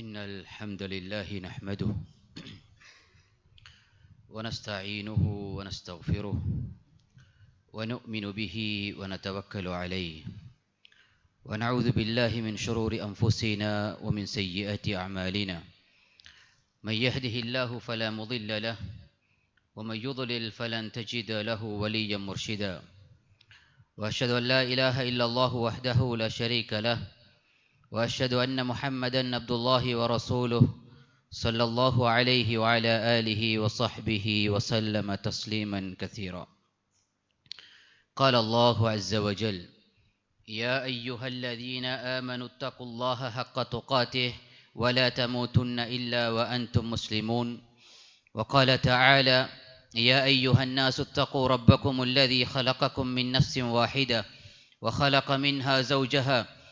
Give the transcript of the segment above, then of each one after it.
إن الحمد لله نحمده ونستعينه ونستغفره ونؤمن به ونتوكل عليه ونعوذ بالله من شرور أنفسنا ومن سيئات أعمالنا من يهده الله فلا مضل له ومن يضلل فلن تجد له وليا مرشدا وأشهد أن لا إله إلا الله وحده لا شريك له وأشهد أن محمدا عبد الله ورسوله صلى الله عليه وعلى آله وصحبه وسلم تسليما كثيرا. قال الله عز وجل يا أيها الذين آمنوا اتقوا الله حق تقاته ولا تموتن إلا وأنتم مسلمون. وقال تعالى يا أيها الناس اتقوا ربكم الذي خلقكم من نفس واحدة وخلق منها زوجها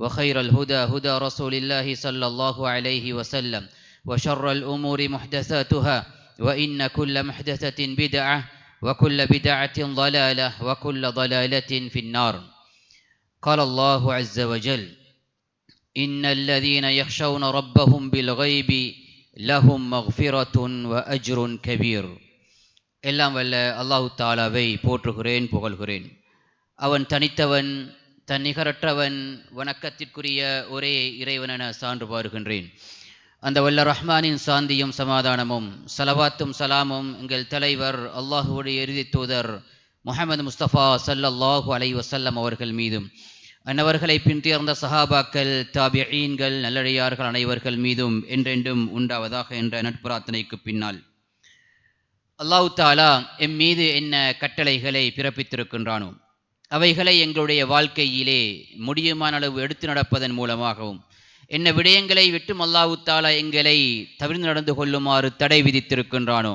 وخير الهدى هدى رسول الله صلى الله عليه وسلم وشر الأمور محدثاتها وإن كل محدثة بدعة وكل بدعة ضلالة وكل ضلالة في النار قال الله عز وجل إن الذين يخشون ربهم بالغيب لهم مغفرة وأجر كبير எல்லாம் வல்ல அல்லாஹு தாலாவை போற்றுகிறேன் புகழ்கிறேன் அவன் தனித்தவன் தன் நிகரற்றவன் வணக்கத்திற்குரிய ஒரே இறைவனென சான்று பாருகின்றேன். அந்த வல்ல ரஹ்மானின் சாந்தியும் சமாதானமும் சலவாத்தும் சலாமும் எங்கள் தலைவர் அல்லாஹுடைய இறுதி தூதர் முகமது முஸ்தபா சல்லல்லாஹு அலை வசல்லம் அவர்கள் மீதும் அன்னவர்களை பின்தேர்ந்த சஹாபாக்கள் தாபியீன்கள் நல்லடியார்கள் அனைவர்கள் மீதும் என்றென்றும் உண்டாவதாக என்ற நட்புரார்த்தனைக்கு பின்னால். அல்லாஹு தாலா எம் மீது என்ன கட்டளைகளை பிறப்பித்திருக்கின்றானோ அவைகளை எங்களுடைய வாழ்க்கையிலே முடியுமான அளவு எடுத்து நடப்பதன் மூலமாகவும் என்ன விடயங்களை விட்டும் அல்லாஹு தாலா எங்களை தவிர்த்து நடந்து கொள்ளுமாறு தடை விதித்திருக்கின்றானோ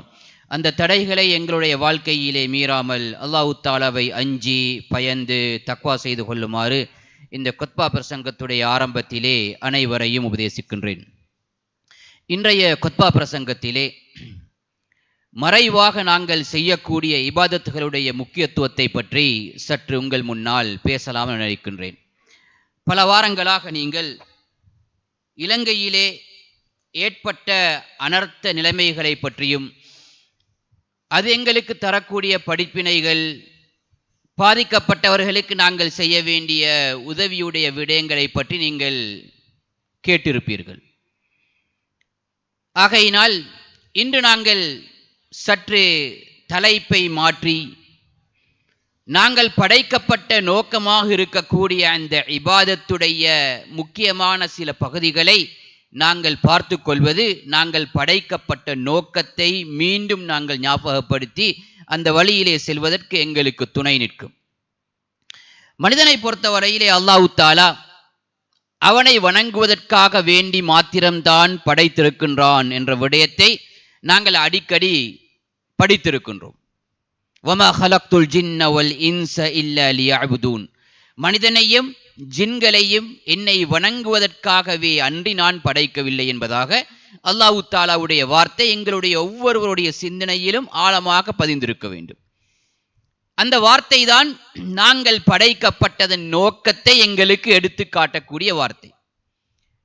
அந்த தடைகளை எங்களுடைய வாழ்க்கையிலே மீறாமல் அல்லாஹு தாலாவை அஞ்சி பயந்து தக்வா செய்து கொள்ளுமாறு இந்த கொத்பா பிரசங்கத்துடைய ஆரம்பத்திலே அனைவரையும் உபதேசிக்கின்றேன். இன்றைய கொத்பா பிரசங்கத்திலே மறைவாக நாங்கள் செய்யக்கூடிய இபாதத்துகளுடைய முக்கியத்துவத்தை பற்றி சற்று உங்கள் முன்னால் பேசலாம் என நினைக்கின்றேன். பல வாரங்களாக நீங்கள் இலங்கையிலே ஏற்பட்ட அனர்த்த நிலைமைகளை பற்றியும் அது எங்களுக்கு தரக்கூடிய படிப்பினைகள் பாதிக்கப்பட்டவர்களுக்கு நாங்கள் செய்ய வேண்டிய உதவியுடைய விடயங்களை பற்றி நீங்கள் கேட்டிருப்பீர்கள். ஆகையினால் இன்று நாங்கள் சற்று தலைப்பை மாற்றி நாங்கள் படைக்கப்பட்ட நோக்கமாக இருக்கக்கூடிய அந்த இபாதத்துடைய முக்கியமான சில பகுதிகளை நாங்கள் பார்த்து கொள்வது நாங்கள் படைக்கப்பட்ட நோக்கத்தை மீண்டும் நாங்கள் ஞாபகப்படுத்தி அந்த வழியிலே செல்வதற்கு எங்களுக்கு துணை நிற்கும். மனிதனை பொறுத்தவரையிலே அல்லாஹு தாலா அவனை வணங்குவதற்காக வேண்டி மாத்திரம்தான் படைத்திருக்கின்றான் என்ற விடயத்தை நாங்கள் அடிக்கடி படித்திருக்கின்றோம். வமா ஹலக்துல் ஜின்னவல் இன்ச இல்ல லியஅபுதூன். மனிதனையும் ஜின்களையும் என்னை வணங்குவதற்காகவே அன்றி நான் படைக்கவில்லை என்பதாக அல்லாஹு தாலாவுடைய வார்த்தை எங்களுடைய ஒவ்வொருவருடைய சிந்தனையிலும் ஆழமாக பதிந்திருக்க வேண்டும். அந்த வார்த்தை தான் நாங்கள் படைக்கப்பட்டதன் நோக்கத்தை எங்களுக்கு எடுத்து காட்டக்கூடிய வார்த்தை.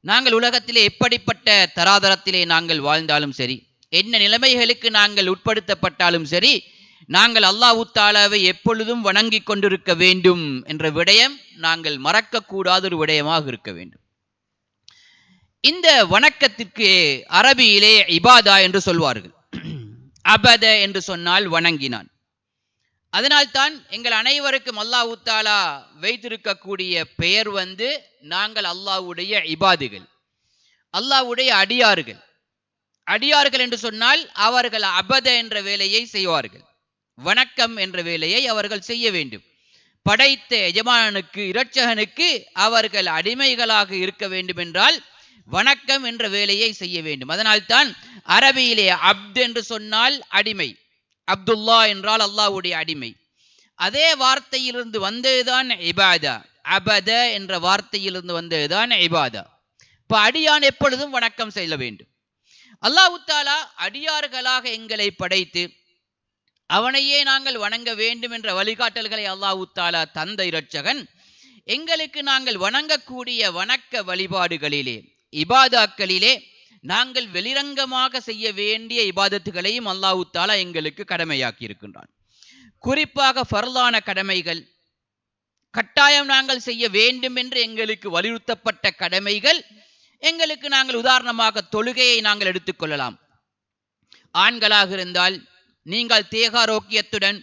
நாங்கள் உலகத்திலே எப்படிப்பட்ட தராதரத்திலே நாங்கள் வாழ்ந்தாலும் சரி என்ன நிலைமைகளுக்கு நாங்கள் உட்படுத்தப்பட்டாலும் சரி நாங்கள் அல்லாஹு தாலாவை எப்பொழுதும் வணங்கி கொண்டிருக்க வேண்டும் என்ற விடயம் நாங்கள் மறக்கக்கூடாத ஒரு விடயமாக இருக்க வேண்டும். இந்த வணக்கத்திற்கு அரபியிலே இபாதா என்று சொல்வார்கள். அபத என்று சொன்னால் வணங்கினான். அதனால்தான் எங்கள் அனைவருக்கும் அல்லாஹு தாலா வைத்திருக்கக்கூடிய பெயர் வந்து நாங்கள் அல்லாஹ்வுடைய இபாதுகள் அல்லாஹ்வுடைய அடியார்கள். அடியார்கள் என்று சொன்னால் அவர்கள் அபத என்ற வேலையை செய்வார்கள். வணக்கம் என்ற வேலையை அவர்கள் செய்ய வேண்டும். படைத்த எஜமானனுக்கு இரட்சகனுக்கு அவர்கள் அடிமைகளாக இருக்க வேண்டும் என்றால் வணக்கம் என்ற வேலையை செய்ய வேண்டும். அதனால்தான் அரபியிலே அப்த் என்று சொன்னால் அடிமை. அப்துல்லா என்றால் அல்லாஹ்வுடைய அடிமை. அதே வார்த்தையிலிருந்து வந்ததுதான் இபாதா. அபத என்ற வார்த்தையிலிருந்து வந்ததுதான் இபாதா. இப்போ அடியான் எப்பொழுதும் வணக்கம் செய்ய வேண்டும். அல்லாஹு தாலா அடியார்களாக எங்களை படைத்து அவனையே நாங்கள் வணங்க வேண்டும் என்ற வழிகாட்டல்களை அல்லாஹு தாலா தந்த இரட்சகன் எங்களுக்கு நாங்கள் வணங்கக்கூடிய வணக்க வழிபாடுகளிலே இபாதாக்களிலே நாங்கள் வெளிரங்கமாக செய்ய வேண்டிய இபாதத்துகளையும் அல்லாஹு தாலா எங்களுக்கு கடமையாக்கி இருக்கின்றான். குறிப்பாக ஃபர்லான கடமைகள் கட்டாயம் நாங்கள் செய்ய வேண்டும் என்று எங்களுக்கு வலியுறுத்தப்பட்ட கடமைகள் எங்களுக்கு நாங்கள் உதாரணமாக தொழுகையை நாங்கள் எடுத்துக்கொள்ளலாம். ஆண்களாக இருந்தால் நீங்கள் தேகாரோக்கியத்துடன்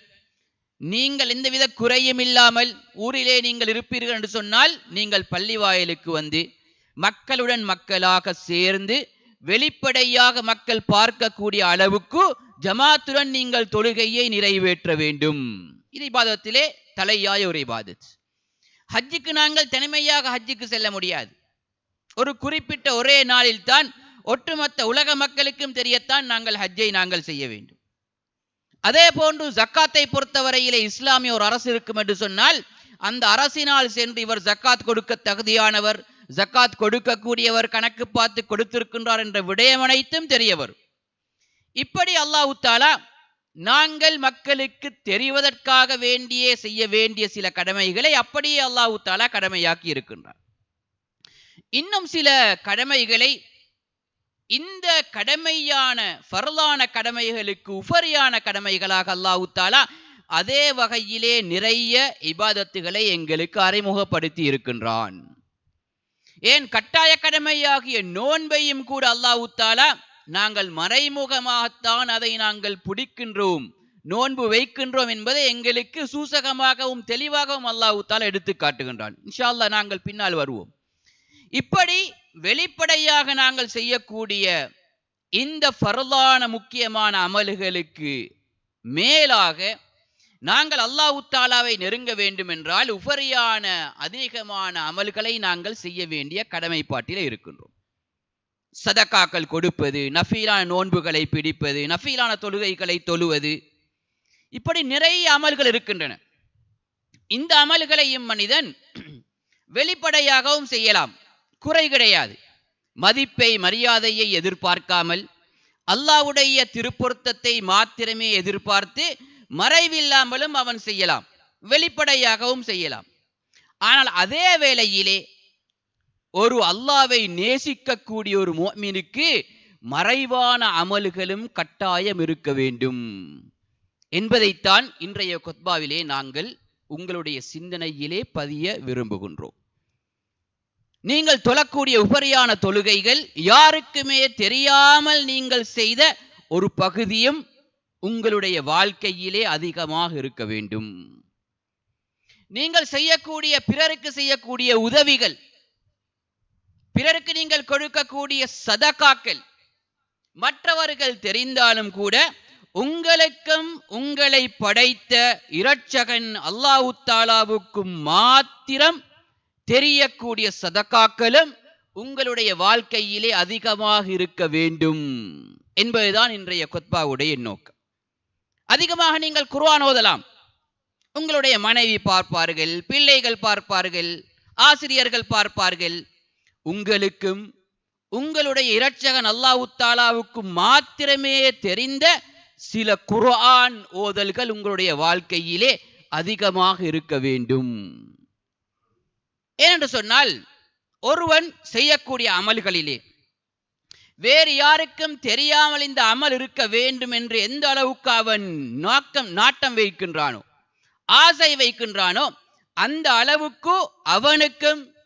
நீங்கள் எந்தவித குறையும் இல்லாமல் ஊரிலே நீங்கள் இருப்பீர்கள் என்று சொன்னால் நீங்கள் பள்ளி வாயிலுக்கு வந்து மக்களுடன் மக்களாக சேர்ந்து வெளிப்படையாக மக்கள் பார்க்கக்கூடிய அளவுக்கு ஜமாத்துடன் நீங்கள் தொழுகையை நிறைவேற்ற வேண்டும். இது இபாதத்திலே தலையாய ஒரு இபாதத். ஹஜ்ஜுக்கு நாங்கள் தனிமையாக ஹஜ்ஜுக்கு செல்ல முடியாது. ஒரு குறிப்பிட்ட ஒரே நாளில் தான் ஒட்டுமொத்த உலக மக்களுக்கும் தெரியத்தான் நாங்கள் ஹஜ்ஜை நாங்கள் செய்ய வேண்டும். அதே போன்று ஜக்காத்தை பொறுத்தவரையிலே இஸ்லாமிய ஒரு அரசு இருக்கும் என்று சொன்னால் அந்த அரசினால் சென்று இவர் ஜக்காத் கொடுக்க தகுதியானவர் ஜக்காத் கொடுக்கக்கூடியவர் கணக்கு பார்த்து கொடுத்திருக்கின்றார் என்ற விடயம் அனைத்தும் இப்படி அல்லாஹு தாலா நாங்கள் மக்களுக்கு தெரிவதற்காக வேண்டியே செய்ய வேண்டிய சில கடமைகளை அப்படியே அல்லாஹு தாலா கடமையாக்கி இருக்கின்றார் இன்னும் சில கடமைகளை இந்த கடமையான ஃபர்லான கடமைகளுக்கு உபரியான கடமைகளாக அல்லாஹு தாலா அதே வகையிலே நிறைய இபாதத்துகளை எங்களுக்கு அறிமுகப்படுத்தி இருக்கின்றான். ஏன் கட்டாய கடமையாகிய நோன்பையும் கூட அல்லாஹு தாலா நாங்கள் மறைமுகமாகத்தான் அதை நாங்கள் பிடிக்கின்றோம் நோன்பு வைக்கின்றோம் என்பதை எங்களுக்கு சூசகமாகவும் தெளிவாகவும் அல்லாஹு தாலா எடுத்து காட்டுகின்றான். இன்ஷா அல்லாஹ் நாங்கள் பின்னால் வருவோம். இப்படி வெளிப்படையாக நாங்கள் செய்யக்கூடிய இந்த பரதான முக்கியமான அமல்களுக்கு மேலாக நாங்கள் அல்லாஹு தாலாவை நெருங்க வேண்டும் என்றால் உபரியான அதிகமான அமல்களை நாங்கள் செய்ய வேண்டிய கடமைப்பாட்டில் இருக்கின்றோம். சதக்காக்கள் கொடுப்பது நஃபீலான நோன்புகளை பிடிப்பது நஃபீலான தொழுகைகளை தொழுவது இப்படி நிறைய அமல்கள் இருக்கின்றன. இந்த அமல்களையும் மனிதன் வெளிப்படையாகவும் செய்யலாம். குறை கிடையாது. மதிப்பை மரியாதையை எதிர்பார்க்காமல் அல்லாவுடைய திருப்பொருத்தத்தை மாத்திரமே எதிர்பார்த்து மறைவில்லாமலும் அவன் செய்யலாம். வெளிப்படையாகவும் செய்யலாம். ஆனால் அதே வேளையிலே ஒரு அல்லாவை நேசிக்கக்கூடிய ஒரு மோமினுக்கு மறைவான அமல்களும் கட்டாயம் இருக்க வேண்டும். என்பதைத்தான் இன்றைய கொத்பாவிலே நாங்கள் உங்களுடைய சிந்தனையிலே பதிய விரும்புகின்றோம். நீங்கள் தொழக்கூடிய உபரியான தொழுகைகள் யாருக்குமே தெரியாமல் நீங்கள் செய்த ஒரு பகுதியும் உங்களுடைய வாழ்க்கையிலே அதிகமாக இருக்க வேண்டும். நீங்கள் செய்யக்கூடிய பிறருக்கு செய்யக்கூடிய உதவிகள் பிறருக்கு நீங்கள் கொடுக்கக்கூடிய சதகாக்கள் மற்றவர்கள் தெரிந்தாலும் கூட உங்களுக்கும் உங்களை படைத்த இரட்சகன் அல்லாஹு தாலாவுக்கும் மாத்திரம் தெரியக்கூடிய சதக்காக்களும் உங்களுடைய வாழ்க்கையிலே அதிகமாக இருக்க வேண்டும் என்பதுதான் இன்றைய கொத்பாவுடைய நோக்கம். அதிகமாக நீங்கள் குர்ஆன் ஓதலாம். உங்களுடைய மனைவி பார்ப்பார்கள் பிள்ளைகள் பார்ப்பார்கள் ஆசிரியர்கள் பார்ப்பார்கள். உங்களுக்கும் உங்களுடைய இரட்சகன் அல்லாஹு தாலாவுக்கும் மாத்திரமே தெரிந்த சில குர்ஆன் ஓதல்கள் உங்களுடைய வாழ்க்கையிலே அதிகமாக இருக்க வேண்டும். ஏனென்று சொன்னால் ஒருவன் செய்யக்கூடிய அமல்களிலே வேறு யாருக்கும் தெரியாமல் இந்த அமல் இருக்க வேண்டும் என்று எந்த அளவுக்கு அவன் நோக்கம் நாட்டம் வைக்கின்றானோ ஆசை வைக்கின்றானோ அந்த அளவுக்கு அவனுக்கும்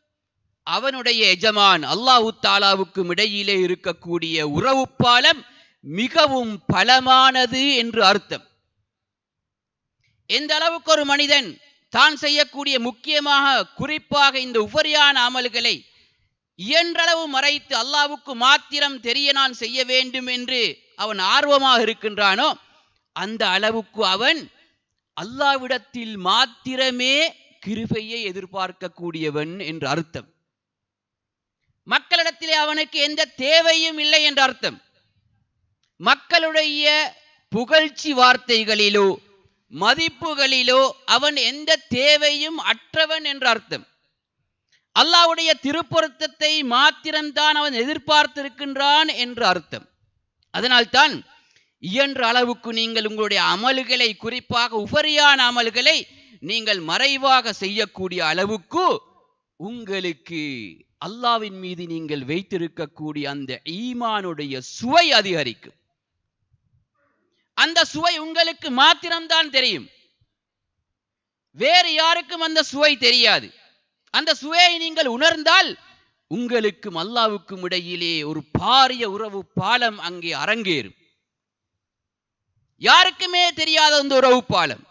அவனுடைய எஜமான் அல்லாஹு தாலாவுக்கும் இடையிலே இருக்கக்கூடிய உறவு பாலம் மிகவும் பலமானது என்று அர்த்தம். எந்த அளவுக்கு ஒரு மனிதன் தான் செய்யக்கூடிய முக்கியமாக குறிப்பாக இந்த உபரியான அமல்களை இயன்றளவு மறைத்து அல்லாவுக்கு மாத்திரம் தெரிய நான் செய்ய வேண்டும் என்று அவன் ஆர்வமாக இருக்கின்றானோ அந்த அளவுக்கு அவன் அல்லாவிடத்தில் மாத்திரமே கிருபையை எதிர்பார்க்கக்கூடியவன் என்று அர்த்தம். மக்களிடத்திலே அவனுக்கு எந்த தேவையும் இல்லை என்ற அர்த்தம். மக்களுடைய புகழ்ச்சி வார்த்தைகளிலோ மதிப்புகளிலோ அவன் எந்த தேவையும் அற்றவன் என்ற அர்த்தம். அல்லாவுடைய திருப்பொருத்தத்தை மாத்திரம்தான் அவன் எதிர்பார்த்திருக்கின்றான் என்று அர்த்தம். அதனால்தான் இயன்ற அளவுக்கு நீங்கள் உங்களுடைய அமல்களை குறிப்பாக உபரியான அமல்களை நீங்கள் மறைவாக செய்யக்கூடிய அளவுக்கு உங்களுக்கு அல்லாவின் மீது நீங்கள் வைத்திருக்கக்கூடிய அந்த ஈமானுடைய சுவை அதிகரிக்கும். அந்த சுவை உங்களுக்கு மாத்திரம்தான் தெரியும். வேறு யாருக்கும் அந்த சுவை தெரியாது. அந்த சுவையை நீங்கள் உணர்ந்தால் உங்களுக்கும் அல்லாவுக்கும் இடையிலே ஒரு பாரிய உறவு பாலம் அங்கே அரங்கேறும். யாருக்குமே தெரியாத அந்த உறவு பாலம்.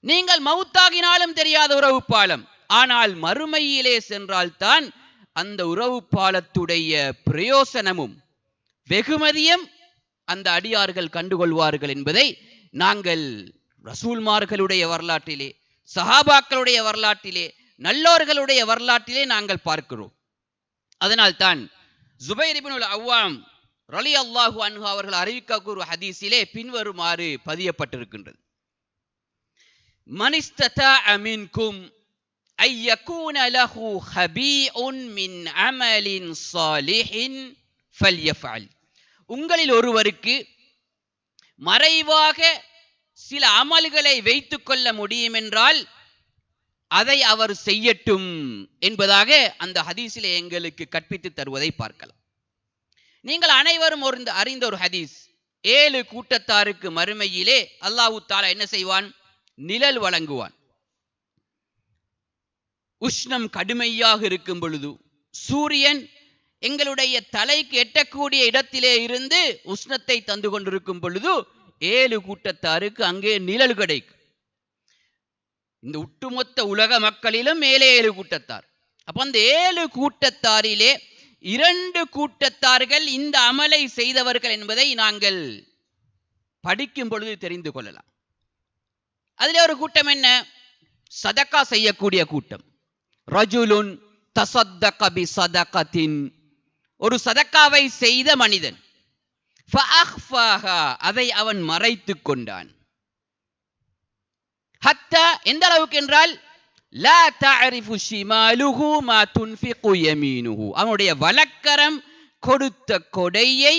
நீங்கள் மவுத்தாகினாலும் தெரியாத உறவு பாலம். ஆனால் மறுமையிலே சென்றால்தான் அந்த உறவு பாலத்துடைய பிரயோசனமும் வெகுமதியும் அந்த அடியார்கள் கண்டுகொள்வார்கள் என்பதை நாங்கள் ரசூல்மார்களுடைய வரலாற்றிலே சஹாபாக்களுடைய வரலாற்றிலே நல்லோர்களுடைய வரலாற்றிலே நாங்கள் பார்க்கிறோம். அதனால்தான் ஜுபைரிபின் அவ்வாம் ரலி அல்லாஹு அன்ஹு அவர்கள் அறிவிக்கக்கூறு ஹதீஸிலே பின்வருமாறு பதியப்பட்டிருக்கின்றது. மனிஸ்ததா அமின்கும் ஐயகூன லஹு ஹபீஉன் மின் அமலின் சாலிஹின் ஃபல்யஃபல். உங்களில் ஒருவருக்கு மறைவாக சில அமல்களை வைத்துக் கொள்ள முடியும் என்றால் அதை அவர் செய்யட்டும் என்பதாக அந்த ஹதீஸில் எங்களுக்கு கற்பித்து தருவதை பார்க்கலாம். நீங்கள் அனைவரும் ஒரு அறிந்த ஒரு ஹதீஸ். ஏழு கூட்டத்தாருக்கு மறுமையிலே அல்லாஹு தாலா என்ன செய்வான்? நிழல் வழங்குவான். உஷ்ணம் கடுமையாக இருக்கும் பொழுது சூரியன் எங்களுடைய தலைக்கு எட்டக்கூடிய இடத்திலே இருந்து உஷ்ணத்தை தந்து கொண்டிருக்கும் பொழுது ஏழு கூட்டத்தாருக்கு அங்கே நிழல் கிடைக்கும். இந்த ஒட்டுமொத்த உலக மக்களிலும் மேலே ஏழு கூட்டத்தார். அப்ப அந்த ஏழு கூட்டத்தாரிலே இரண்டு கூட்டத்தார்கள் இந்த அமலை செய்தவர்கள் என்பதை நாங்கள் படிக்கும் பொழுது தெரிந்து கொள்ளலாம். அதிலே ஒரு கூட்டம் என்ன? சதக்கா செய்யக்கூடிய கூட்டம். ரஜுலுன் தசத்தக சதகத்தின் ஒரு சதக்காவை செய்த மனிதன். அதை அவன் மறைத்து கொண்டான். ஹத்தா எந்த அளவுக்கு என்றால் லா தஅரிஃபு ஷிமாலுஹு மா துன்ஃபிகு யமீனுஹு. அவனுடைய வலக்கரம் கொடுத்த கொடையை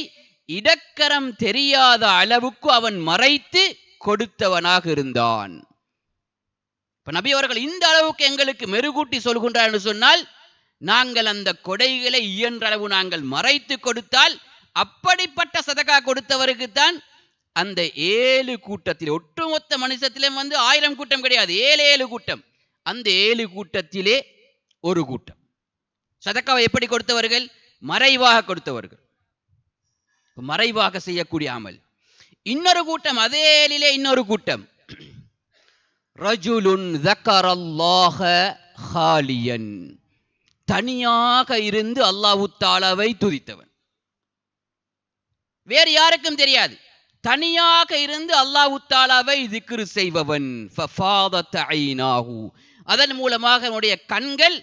இடக்கரம் தெரியாத அளவுக்கு அவன் மறைத்து கொடுத்தவனாக இருந்தான். இப்ப நபி அவர்கள் இந்த அளவுக்கு எங்களுக்கு மெருகூட்டி சொல்கின்றார் என்று சொன்னால் நாங்கள் அந்த கொடைகளை இயன்றளவு நாங்கள் மறைத்து கொடுத்தால் அப்படிப்பட்ட சதகா கொடுத்தவருக்குத்தான் அந்த ஏழு கூட்டத்தில் ஒட்டுமொத்த மனுஷத்திலே வந்து ஆயிரம் கூட்டம் கிடையாது ஏழு ஏழு கூட்டம். அந்த ஏழு கூட்டத்திலே ஒரு கூட்டம். சதக்காவை எப்படி கொடுத்தவர்கள்? மறைவாக கொடுத்தவர்கள். மறைவாக செய்யக்கூடிய அமல். இன்னொரு கூட்டம் அதே ஏழிலே இன்னொரு கூட்டம். ரஜுலுன் தக்கரல்லாஹ ஹாலியன். தனியாக இருந்து அல்லாஹு தாலாவை துதித்தவன். வேறு யாருக்கும் தெரியாது. தனியாக இருந்து அல்லாஹு தாலாவை திக்ரு செய்பவன். அதன் மூலமாக அவனுடைய கண்கள்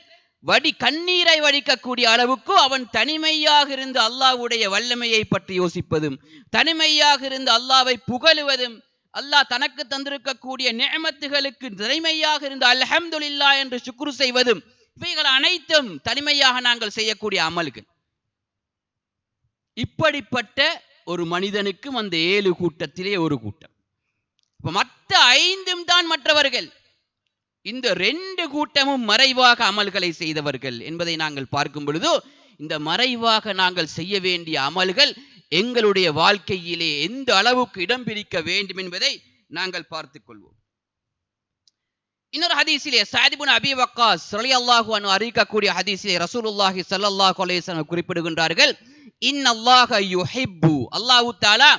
வடி கண்ணீரை வடிக்கக்கூடிய அளவுக்கு அவன் தனிமையாக இருந்து அல்லாஹ்வுடைய வல்லமையை பற்றி யோசிப்பதும் தனிமையாக இருந்து அல்லாவை புகழுவதும் அல்லாஹ் தனக்கு தந்திருக்கக்கூடிய நேமத்துகளுக்கு தனிமையாக இருந்து அல்ஹம்துல்லா என்று சுக்ரு செய்வதும் இவைகள் அனைத்தும் தனிமையாக நாங்கள் செய்யக்கூடிய அமல்கள். இப்படிப்பட்ட ஒரு மனிதனுக்கும் அந்த ஏழு கூட்டத்திலே ஒரு கூட்டம். இப்ப மற்ற ஐந்தும் தான் மற்றவர்கள். இந்த ரெண்டு கூட்டமும் மறைவாக அமல்களை செய்தவர்கள் என்பதை நாங்கள் பார்க்கும் பொழுது இந்த மறைவாக நாங்கள் செய்ய வேண்டிய அமல்கள் எங்களுடைய வாழ்க்கையிலே எந்த அளவுக்கு இடம் பிடிக்க வேண்டும் என்பதை நாங்கள் பார்த்துக் கொள்வோம். இன்னொரு ஹதீஸிலே சாதிபுன் அபி வக்காஸ் ரலியல்லாஹு அனு அறிவிக்கக்கூடிய ஹதீஸிலே ரசூலுல்லாஹி ஸல்லல்லாஹு அலைஹி வஸல்லம் குறிப்பிடுகின்றார்கள் இன்னல்லாஹ யுஹிப்பு. அல்லாஹு தாலா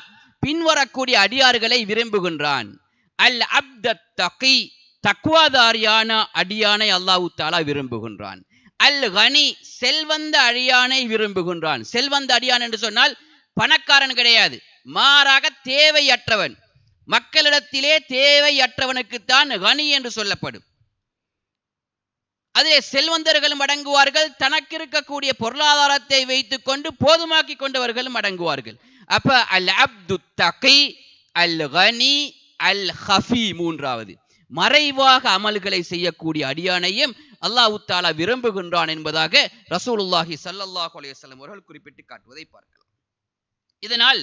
பின்வரக்கூடிய அடியார்களை விரும்புகின்றான். அல் அப்த தகி தக்குவாதாரியான அடியானை அல்லாஹு தாலா விரும்புகின்றான். அல் கனி செல்வந்த அடியானை விரும்புகின்றான். செல்வந்த அடியான் என்று சொன்னால் பணக்காரன் கிடையாது. மாறாக தேவையற்றவன். மக்களிடத்திலே தேவையற்றவனுக்குத்தான் கனி என்று சொல்லப்படும். அதிலே செல்வந்தர்களும் அடங்குவார்கள் தனக்கு இருக்கக்கூடிய பொருளாதாரத்தை வைத்துக் கொண்டு போதுமாக்கி கொண்டவர்களும் அடங்குவார்கள். அப்ப அல் அப்து தகி அல் கனி அல் ஹஃபி மூன்றாவது. மறைவாக அமல்களை செய்யக்கூடிய அடியானையும் அல்லாஹு தாலா விரும்புகின்றான் என்பதாக ரசூலுல்லாஹி ஸல்லல்லாஹு அலைஹி அவர்கள் குறிப்பிட்டு காட்டுவதை பார்க்கலாம். இதனால்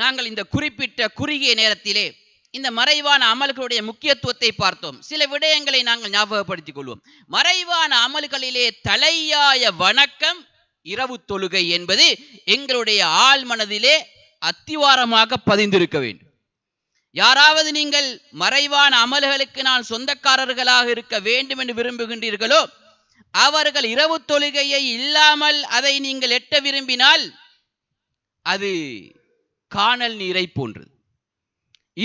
நாங்கள் இந்த குறிப்பிட்ட குறுகிய நேரத்திலே இந்த மறைவான அமல்களுடைய முக்கியத்துவத்தை பார்த்தோம். சில விடயங்களை நாங்கள் ஞாபகப்படுத்திக் கொள்வோம் மறைவான அமல்களிலே தலையாய வணக்கம் இரவு தொழுகை என்பது எங்களுடைய ஆள் மனதிலே அத்திவாரமாக பதிந்திருக்க வேண்டும். யாராவது நீங்கள் மறைவான அமல்களுக்கு நான் சொந்தக்காரர்களாக இருக்க வேண்டும் என்று விரும்புகின்றீர்களோ அவர்கள் இரவு தொழுகையை இல்லாமல் அதை நீங்கள் எட்ட விரும்பினால் அது காணல் நீரை போன்றது.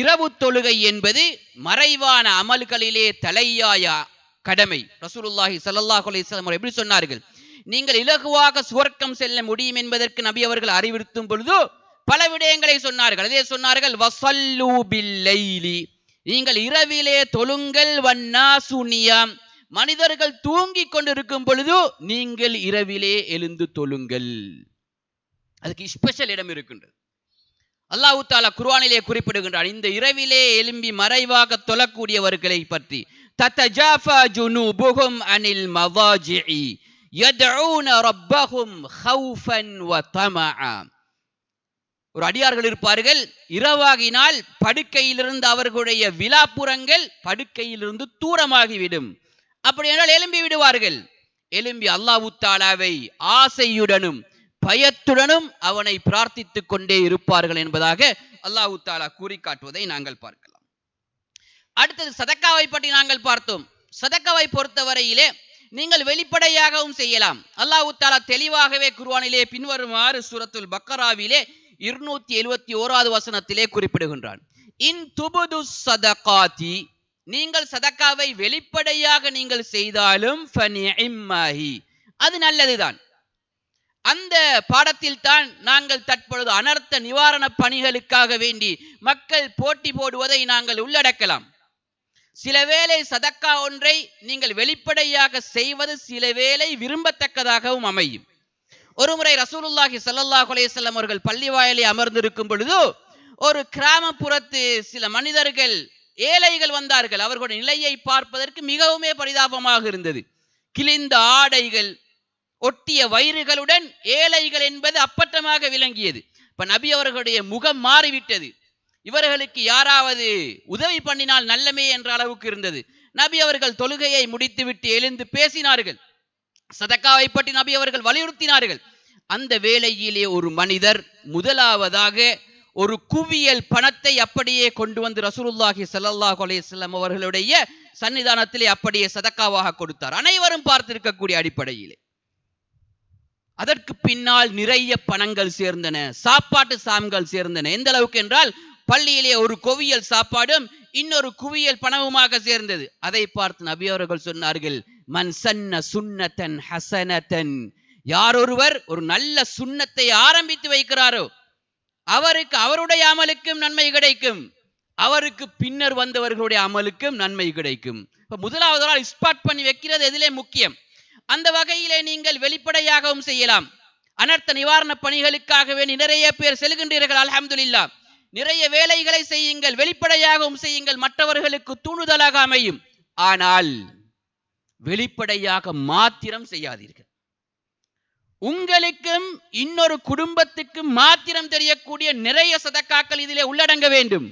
இரவு தொழுகை என்பது மறைவான அமல்களிலே தலையாய கடமை. ரசூலுல்லாஹி சல்லாஹ் அலிஸ்லாம் எப்படி சொன்னார்கள்? நீங்கள் இலகுவாக சுவர்க்கம் செல்ல முடியும் என்பதற்கு நபி அவர்கள் அறிவுறுத்தும் பொழுது பல விடயங்களை சொன்னார்கள். அதே சொன்னார்கள் வசல்லூ பில்லைலி. நீங்கள் இரவிலே தொழுங்கள் வண்ணா நியாம். மனிதர்கள் தூங்கிக் கொண்டிருக்கும் பொழுது நீங்கள் இரவிலே எழுந்து தொழுங்கள். அதுக்கு ஸ்பெஷல் இடம் இருக்கின்றது. அல்லாஹு தாலா குர்வானிலே குறிப்பிடுகின்றான் இந்த இரவிலே எழும்பி மறைவாக தொழக்கூடியவர்களை பற்றி. தத்தஜாஃபா ஜுனூபுஹும் அனில் மவாஜிஇ யதஊன ரப்பஹும் ஹௌஃபன் வ தமஆ ஒரு அடியார்கள் இருப்பார்கள் இரவாகினால் படுக்கையிலிருந்து அவர்களுடைய விழாப்புறங்கள் படுக்கையிலிருந்து தூரமாகிவிடும். அப்படி என்றால் எழும்பி விடுவார்கள். எழும்பி அல்லாஹு தாலாவை ஆசையுடனும் பயத்துடனும் அவனை பிரார்த்தித்துக் கொண்டே இருப்பார்கள் என்பதாக அல்லாஹு தாலா கூறி காட்டுவதை நாங்கள் பார்க்கலாம். அடுத்தது சதக்காவை பற்றி நாங்கள் பார்த்தோம். சதக்காவை பொறுத்தவரையிலே நீங்கள் வெளிப்படையாகவும் செய்யலாம். அல்லாஹு தாலா தெளிவாகவே குர்ஆனிலே பின்வருமாறு சூரத்துல் பக்கராவிலே இருநூத்தி எழுவத்தி ஓராவது வசனத்திலே குறிப்பிடுகின்றான். இன் துபுது சதகாதி நீங்கள் சதக்காவை வெளிப்படையாக நீங்கள் செய்தாலும் அது நல்லதுதான். அந்த பாடத்தில் தான் நாங்கள் தற்பொழுது அனர்த்த நிவாரண பணிகளுக்காக வேண்டி மக்கள் போட்டி போடுவதை நாங்கள் உள்ளடக்கலாம். சில வேளை சதக்கா ஒன்றை நீங்கள் வெளிப்படையாக செய்வது சில வேளை விரும்பத்தக்கதாகவும் அமையும். ஒருமுறை ரசூலுல்லாஹி சல்லாஹ் அலையம் அவர்கள் பள்ளி வாயிலே அமர்ந்திருக்கும் பொழுது ஒரு கிராமப்புறத்து சில மனிதர்கள் ஏழைகள் வந்தார்கள். அவர்களுடைய நிலையை பார்ப்பதற்கு மிகவுமே பரிதாபமாக இருந்தது. கிழிந்த ஆடைகள் ஒட்டிய வயிறுகளுடன் ஏழைகள் என்பது அப்பட்டமாக விளங்கியது. இப்ப நபி அவர்களுடைய முகம் மாறிவிட்டது. இவர்களுக்கு யாராவது உதவி பண்ணினால் நல்லமே என்ற அளவுக்கு இருந்தது. நபி அவர்கள் தொழுகையை முடித்துவிட்டு எழுந்து பேசினார்கள். சதக்காவை பற்றி நபி அவர்கள் வலியுறுத்தினார்கள். அந்த வேளையிலே ஒரு மனிதர் முதலாவதாக ஒரு குவியல் பணத்தை அப்படியே கொண்டு வந்து ரசூலுல்லாஹி சல்லாஹ் அலையம் அவர்களுடைய சன்னிதானத்திலே அப்படியே சதக்காவாக கொடுத்தார். அனைவரும் பார்த்திருக்கக்கூடிய அடிப்படையிலே. அதற்கு பின்னால் நிறைய பணங்கள் சேர்ந்தன சாப்பாட்டு சாம்கள் சேர்ந்தன. எந்த அளவுக்கு என்றால் பள்ளியிலே ஒரு குவியல் சாப்பாடும் இன்னொரு குவியல் பணமுமாக சேர்ந்தது. அதை பார்த்து நபி அவர்கள் சொன்னார்கள் மன் சன்ன சுன்னத்தன் ஹசனத்தன். யாரொருவர் ஒரு நல்ல சுண்ணத்தை ஆரம்பித்து வைக்கிறாரோ அவருக்கு அவருடைய அமலுக்கும் நன்மை கிடைக்கும். அவருக்கு பின்னர் வந்தவர்களுடைய அமலுக்கும் நன்மை கிடைக்கும். இப்ப முதலாவது நாள் ஸ்பாட் பண்ணி வைக்கிறது எதிலே முக்கியம். அந்த வகையிலே நீங்கள் வெளிப்படையாகவும் செய்யலாம். அனர்த்த நிவாரண பணிகளுக்காகவே நிறைய பேர் செல்கின்றீர்கள் அல்ஹம்துலில்லா. நிறைய வேலைகளை செய்யுங்கள் வெளிப்படையாகவும் செய்யுங்கள் மற்றவர்களுக்கு தூண்டுதலாக அமையும். ஆனால் வெளிப்படையாக மாத்திரம் செய்யாதீர்கள். உங்களுக்கும் இன்னொரு குடும்பத்துக்கும் மாத்திரம் தெரியக்கூடிய நிறைய சதக்காக்கள் இதிலே உள்ளடங்க வேண்டும்.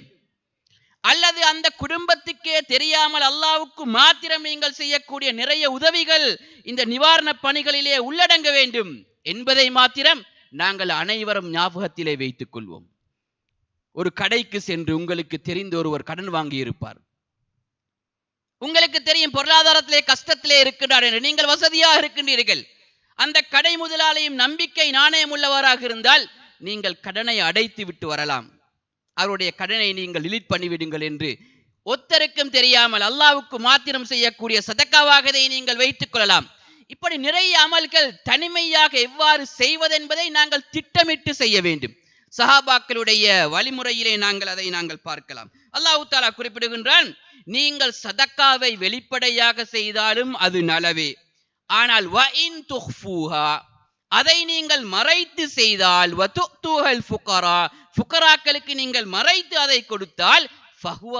அல்லது அந்த குடும்பத்துக்கே தெரியாமல் அல்லாவுக்கு மாத்திரம் நீங்கள் செய்யக்கூடிய நிறைய உதவிகள் இந்த நிவாரண பணிகளிலே உள்ளடங்க வேண்டும் என்பதை மாத்திரம் நாங்கள் அனைவரும் ஞாபகத்திலே வைத்துக் கொள்வோம். ஒரு கடைக்கு சென்று உங்களுக்கு தெரிந்த ஒருவர் கடன் வாங்கி இருப்பார். உங்களுக்கு தெரியும் பொருளாதாரத்திலே கஷ்டத்திலே இருக்கின்றார் என்று நீங்கள் வசதியாக இருக்கின்றீர்கள். அந்த கடை முதலாளியும் நம்பிக்கை நாணயம் உள்ளவராக இருந்தால் நீங்கள் கடனை அடைத்து விட்டு வரலாம். அவருடைய கடனை நீங்கள் லிலிட் பண்ணிவிடுங்கள் என்று ஒத்தருக்கும் தெரியாமல் அல்லாவுக்கு மாத்திரம் செய்யக்கூடிய சதக்காவாக நீங்கள் வைத்துக் கொள்ளலாம். இப்படி நிறைய அமல்கள் தனிமையாக எவ்வாறு செய்வதென்பதை நாங்கள் திட்டமிட்டு செய்ய வேண்டும். சஹாபாக்களுடைய வழிமுறையிலே நாங்கள் அதை நாங்கள் பார்க்கலாம். அல்லாஹு தாலா குறிப்பிடுகின்றான் நீங்கள் சதக்காவை வெளிப்படையாக செய்தாலும் அது நலவே. ஆனால் அதை நீங்கள் மறைத்து செய்தால் வதுத்துஹல் ஃபுகரா ஃபுகராக்களுக்கு நீங்கள் மறைத்து அதை கொடுத்தால் ஃபஹுவ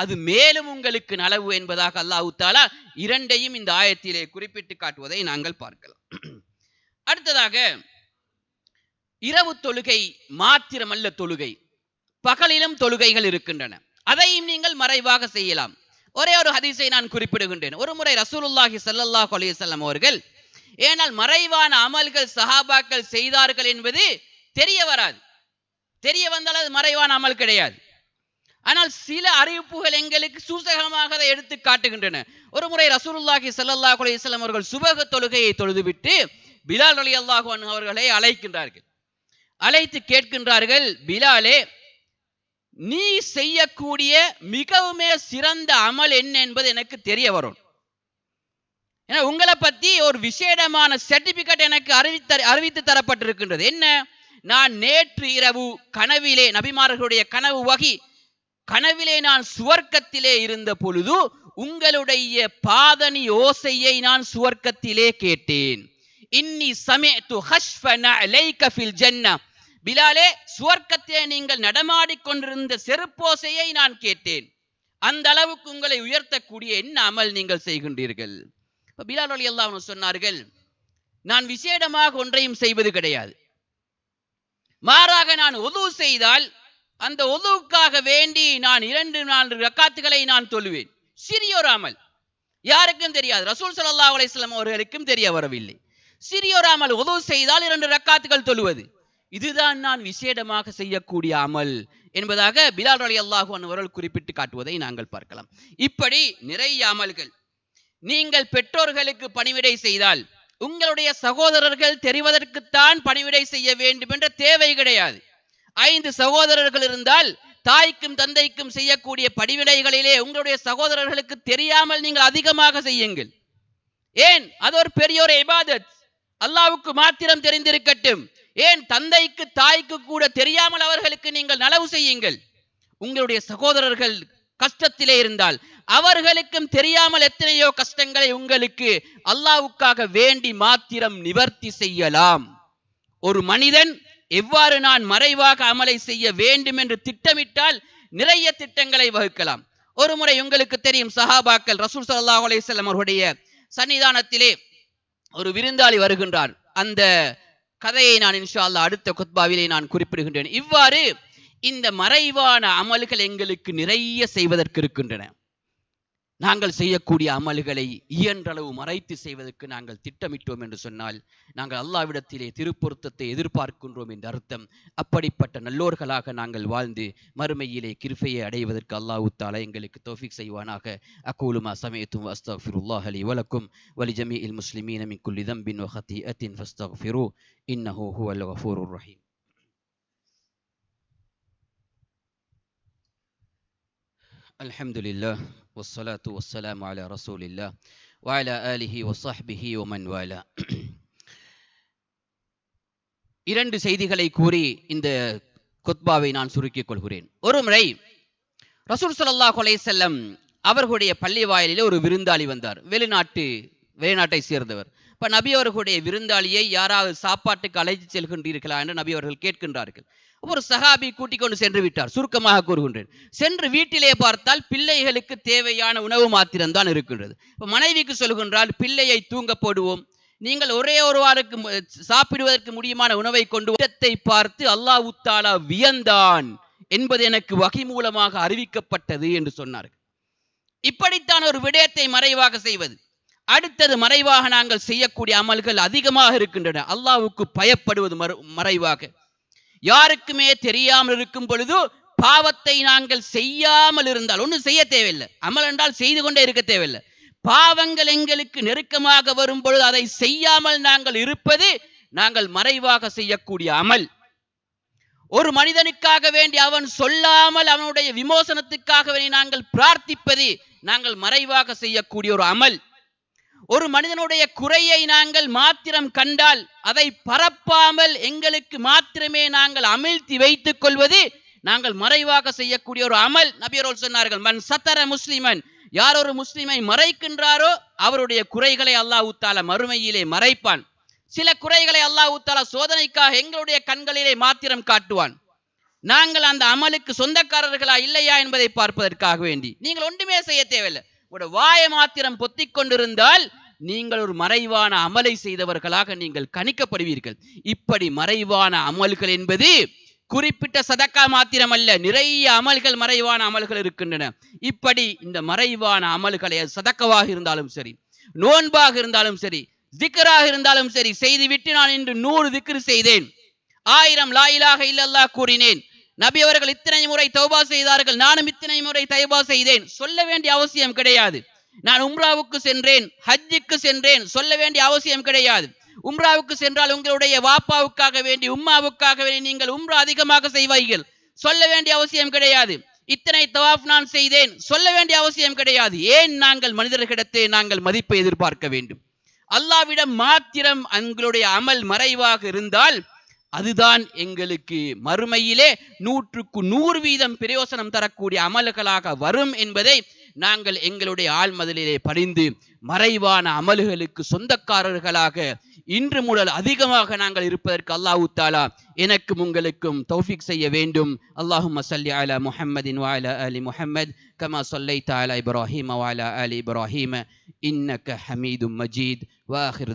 அது மேலும் உங்களுக்கு நலவு என்பதாக அல்லாஹ் தாலா இரண்டையும் இந்த ஆயத்திலே குறிப்பிட்டு காட்டுவதை நாங்கள் பார்க்கலாம். அடுத்ததாக இரவு தொழுகை மாத்திரமல்ல தொழுகை. பகலிலும் தொழுகைகள் இருக்கின்றன. அதையும் நீங்கள் மறைவாக செய்யலாம். ஒரே ஒரு ஹதீஸை நான் குறிப்பிடுகின்றேன். ஒரு முறை ரசூலுல்லாஹி சல்லாஹ் அலையம் அவர்கள் ஏனால் மறைவான அமல்கள் சஹாபாக்கள் செய்தார்கள் என்பது தெரிய வராது. தெரிய வந்தால் அது மறைவான அமல் கிடையாது. ஆனால் சில அறிவிப்புகள் எங்களுக்கு சூசகமாக அதை எடுத்து காட்டுகின்றன. ஒரு முறை ரசூலுல்லாஹி ஸல்லல்லாஹு அலிஸ்லாம் அவர்கள் சுபக தொழுகையை தொழுதுவிட்டு பிலால் அலி அல்லாஹன் அவர்களை அழைக்கின்றார்கள். அழைத்து கேட்கின்றார்கள் பிலாலே நீ செய்யக்கூடிய மிகவுமே சிறந்த அமல் என்ன என்பது எனக்கு தெரிய வரும். ஏன்னா உங்களை பத்தி ஒரு விசேடமான சர்டிபிகேட் எனக்கு அறிவித்த அறிவித்து தரப்பட்டிருக்கின்றது. என்ன? நான் நேற்று இரவு கனவிலே நபிமார்களுடைய கனவு வகி கனவிலே நான் சுவர்க்கத்திலே இருந்த பொழுது உங்களுடைய பாதனி ஓசையை நான் சுவர்க்கத்திலே கேட்டேன். இன்னி சமேத்து ஹஷ்ஃபன அலைக ஃபில் பிலாலே சுவர்க்கத்திலே நீங்கள் நடமாடிக் கொண்டிருந்த செருப்போசையை நான் கேட்டேன். அந்த அளவுக்கு உங்களை உயர்த்தக்கூடிய என்ன அமல் நீங்கள் செய்கின்றீர்கள்? இப்போ பிலால் அலி அல்லாஹ் சொன்னார்கள் நான் விசேடமாக ஒன்றையும் செய்வது கிடையாது. மாறாக நான் ஒது செய்தால் அந்த ஒதுவுக்காக வேண்டி நான் இரண்டு நான்கு ரக்காத்துகளை நான் தொழுவேன். சிறியோராமல் யாருக்கும் தெரியாது. ரசூல் சல்லா அலிஸ்லாம் அவர்களுக்கும் தெரிய வரவில்லை. சிறியோராமல் உதவு செய்தால் இரண்டு ரக்காத்துகள் தொழுவது. இதுதான் நான் விசேடமாக செய்யக்கூடிய அமல் என்பதாக பிலால் அலி அல்லாஹு அவர்கள் குறிப்பிட்டு காட்டுவதை நாங்கள் பார்க்கலாம். இப்படி நிறைய அமல்கள். நீங்கள் பெற்றோர்களுக்கு பணிவிடை செய்தால் உங்களுடைய சகோதரர்கள் தெரிவதற்குத்தான் பணிவிடை செய்ய வேண்டும் என்ற தேவை கிடையாது. ஐந்து சகோதரர்கள் இருந்தால் தாய்க்கும் தந்தைக்கும் செய்யக்கூடிய படிவினைகளிலே உங்களுடைய சகோதரர்களுக்கு தெரியாமல் நீங்கள் அதிகமாக செய்யுங்கள். ஏன்? அது ஒரு பெரிய ஒரு இபாதத். அல்லாவுக்கு மாத்திரம் தெரிந்திருக்கட்டும். ஏன்? தந்தைக்கு தாய்க்கு கூட தெரியாமல் அவர்களுக்கு நீங்கள் நலவு செய்யுங்கள். உங்களுடைய சகோதரர்கள் கஷ்டத்திலே இருந்தால் அவர்களுக்கும் தெரியாமல் எத்தனையோ கஷ்டங்களை உங்களுக்கு அல்லாவுக்காக வேண்டி மாத்திரம் நிவர்த்தி செய்யலாம். ஒரு மனிதன் எவ்வாறு நான் மறைவாக அமலை செய்ய வேண்டும் என்று திட்டமிட்டால் நிறைய திட்டங்களை வகுக்கலாம். ஒரு முறை உங்களுக்கு தெரியும் சஹாபாக்கள் ரசூல் ஸல்லல்லாஹு அலைஹி அவருடைய சன்னிதானத்திலே ஒரு விருந்தாளி வருகின்றார் அந்த கதையை நான் இன்ஷா அல்லா அடுத்த குத்பாவிலே நான் குறிப்பிடுகின்றேன். இவ்வாறு இந்த மறைவான அமல்கள் எங்களுக்கு நிறைய செய்வதற்கு இருக்கின்றன. நாங்கள் செய்யக்கூடிய அமல்களை இயன்றளவு மறைத்து செய்வதற்கு நாங்கள் திட்டமிட்டோம் என்று சொன்னால் நாங்கள் அல்லாவிடத்திலே திருப்பொருத்தத்தை எதிர்பார்க்கின்றோம் என்ற அர்த்தம். அப்படிப்பட்ட நல்லோர்களாக நாங்கள் வாழ்ந்து மறுமையிலே கிருஃபையை அடைவதற்கு அல்லாஹு தாலா எங்களுக்கு தோஃபிக் செய்வானாக. அக்கூலுமா சமயத்தும் அஸ்தஃபிருல்லாஹ் அலி வலக்கும். வலி ஜமீ இல் முஸ்லிமீன் மின் குல்லி தம்பின் வஹத்தி அத்தின் ஃபஸ்தஃபிரு. இன்னஹூ ஹுவல் கஃபூருர் ரஹீம். அல்ஹம்துலில்லா வஸ்ஸலாத்து வஸ்ஸலாம் அலா ரசூலில்லா வாலா ஆலிஹி வசஹ்பிஹி ஒமன் வாலா இரண்டு செய்திகளை கூறி இந்த குத்பாவை நான் சுருக்கிக் கொள்கிறேன். ஒரு முறை ரசூல் கொலை செல்லம் அவர்களுடைய பள்ளி வாயிலில் ஒரு விருந்தாளி வந்தார். வெளிநாட்டு வெளிநாட்டை சேர்ந்தவர். இப்போ நபி அவர்களுடைய விருந்தாளியை யாராவது சாப்பாட்டுக்கு அழைத்து செல்கின்றீர்களா என்று நபி அவர்கள் கேட்கின்றார்கள். ஒரு சஹாபி கூட்டிக் கொண்டு சென்று விட்டார். சுருக்கமாக கூறுகின்றேன். சென்று வீட்டிலே பார்த்தால் பிள்ளைகளுக்கு தேவையான உணவு மாத்திரம்தான் இருக்கின்றது. இப்போ மனைவிக்கு சொல்கின்றால் பிள்ளையை தூங்க போடுவோம். நீங்கள் ஒரே ஒரு வாருக்கு சாப்பிடுவதற்கு முடியுமான உணவை கொண்டு இடத்தை பார்த்து அல்லாஹ் தாலா வியந்தான் என்பது எனக்கு வகை மூலமாக அறிவிக்கப்பட்டது என்று சொன்னார்கள். இப்படித்தான் ஒரு விடயத்தை மறைவாக செய்வது. அடுத்தது மறைவாக நாங்கள் செய்யக்கூடிய அமல்கள் அதிகமாக இருக்கின்றன. அல்லாவுக்கு பயப்படுவது மறைவாக. யாருக்குமே தெரியாமல் இருக்கும் பொழுது பாவத்தை நாங்கள் செய்யாமல் இருந்தால் ஒன்றும் செய்ய தேவையில்லை. அமல் என்றால் செய்து கொண்டே இருக்க தேவையில்லை. பாவங்கள் எங்களுக்கு நெருக்கமாக வரும் பொழுது அதை செய்யாமல் நாங்கள் இருப்பது நாங்கள் மறைவாக செய்யக்கூடிய அமல். ஒரு மனிதனுக்காக வேண்டி அவன் சொல்லாமல் அவனுடைய விமோசனத்துக்காக வேண்டி நாங்கள் பிரார்த்திப்பது நாங்கள் மறைவாக செய்யக்கூடிய ஒரு அமல். ஒரு மனிதனுடைய குறையை நாங்கள் மாத்திரம் கண்டால் அதை பரப்பாமல் எங்களுக்கு மாத்திரமே நாங்கள் அமிழ்த்தி வைத்துக் கொள்வது நாங்கள் மறைவாக செய்யக்கூடிய ஒரு அமல் நபியரோல் சொன்னார்கள் மன் சத்தர முஸ்லிமன் யார் ஒரு முஸ்லிமை மறைக்கின்றாரோ அவருடைய குறைகளை அல்லாஹ் தாலா மறுமையிலே மறைப்பான். சில குறைகளை அல்லாஹ் தாலா சோதனைக்காக எங்களுடைய கண்களிலே மாத்திரம் காட்டுவான். நாங்கள் அந்த அமலுக்கு சொந்தக்காரர்களா இல்லையா என்பதை பார்ப்பதற்காக வேண்டி. நீங்கள் ஒன்றுமே செய்ய தேவையில்லை. உங்களோட வாயை மாத்திரம் பொத்திக் கொண்டிருந்தால் நீங்கள் ஒரு மறைவான அமலை செய்தவர்களாக நீங்கள் கணிக்கப்படுவீர்கள். இப்படி மறைவான அமல்கள் என்பது குறிப்பிட்ட சதக்கா மாத்திரம் அல்ல நிறைய அமல்கள் மறைவான அமல்கள் இருக்கின்றன. இப்படி இந்த மறைவான அமல்களை சதக்கவாக இருந்தாலும் சரி நோன்பாக இருந்தாலும் சரி திக்கராக இருந்தாலும் சரி செய்துவிட்டு நான் இன்று நூறு திக்ரு செய்தேன். ஆயிரம் லாயிலாக இல்லல்லா கூறினேன். நபி அவர்கள் இத்தனை முறை தௌபா செய்தார்கள் நானும் இத்தனை முறை தௌபா செய்தேன். சொல்ல வேண்டிய அவசியம் கிடையாது. நான் உம்ராவுக்கு சென்றேன் ஹஜ்ஜுக்கு சென்றேன் சொல்ல வேண்டிய அவசியம் கிடையாது. உம்ராவுக்கு சென்றால் உங்களுடைய வாப்பாவுக்காக வேண்டி உம்மாவுக்காக வேண்டி நீங்கள் உம்ரா அதிகமாக செய்வார்கள். சொல்ல வேண்டிய அவசியம் கிடையாது. இத்தனை தவாஃப் நான் செய்தேன் சொல்ல வேண்டிய அவசியம் கிடையாது. ஏன் நாங்கள் மனிதர்களிடத்தே நாங்கள் மதிப்பை எதிர்பார்க்க வேண்டும்? அல்லாவிடம் மாத்திரம் எங்களுடைய அமல் மறைவாக இருந்தால் அதுதான் எங்களுக்கு மறுமையிலே நூற்றுக்கு நூறு வீதம் பிரயோசனம் தரக்கூடிய அமல்களாக வரும் என்பதை நாங்கள் எங்களுடைய ஆழ்மதிலே பறிந்து மறைவான அமல்களுக்கு சொந்தக்காரர்களாக இன்று முதல் அதிகமாக நாங்கள் இருப்பதற்கு அல்லாஹு தாலா எனக்கும் உங்களுக்கும் தௌஃபிக் செய்ய வேண்டும். அல்லாஹும் சல்லி அலா முஹம்மதின் வாலா அலி முஹம்மத் கமா சொல்லை தாலா இப்ராஹிம் வாலா அலி இப்ராஹிம். இன்னக்க ஹமீதும் மஜீத். வாஹிர்